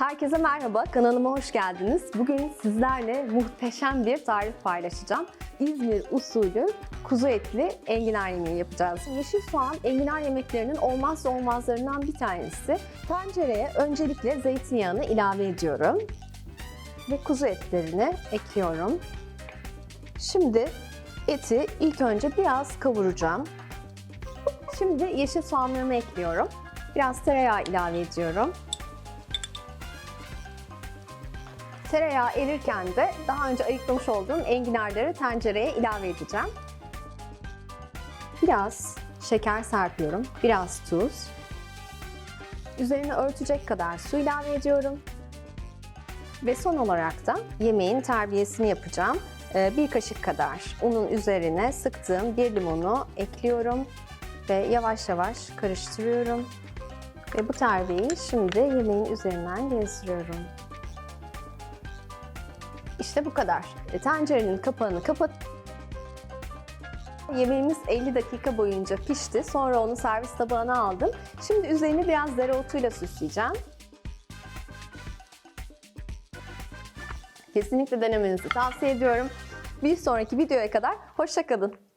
Herkese merhaba, kanalıma hoş geldiniz. Bugün sizlerle muhteşem bir tarif paylaşacağım. İzmir usulü kuzu etli enginar yemeği yapacağız. Yeşil soğan enginar yemeklerinin olmazsa olmazlarından bir tanesi. Tencereye öncelikle zeytinyağını ilave ediyorum. Ve kuzu etlerini ekliyorum. Şimdi eti ilk önce biraz kavuracağım. Şimdi yeşil soğanlarımı ekliyorum. Biraz tereyağı ilave ediyorum. Tereyağı erirken de daha önce ayıklamış olduğum enginarları tencereye ilave edeceğim. Biraz şeker serpiyorum, biraz tuz. Üzerine örtecek kadar su ilave ediyorum. Ve son olarak da yemeğin terbiyesini yapacağım. Ee, Bir kaşık kadar unun üzerine sıktığım bir limonu ekliyorum ve yavaş yavaş karıştırıyorum. Ve bu terbiyeyi şimdi yemeğin üzerinden gezdiriyorum. İşte bu kadar. E, Tencerenin kapağını kapat. Yemeğimiz 50 dakika boyunca pişti. Sonra onu servis tabağına aldım. Şimdi üzerini biraz dereotuyla süsleyeceğim. Kesinlikle denemenizi tavsiye ediyorum. Bir sonraki videoya kadar hoşçakalın.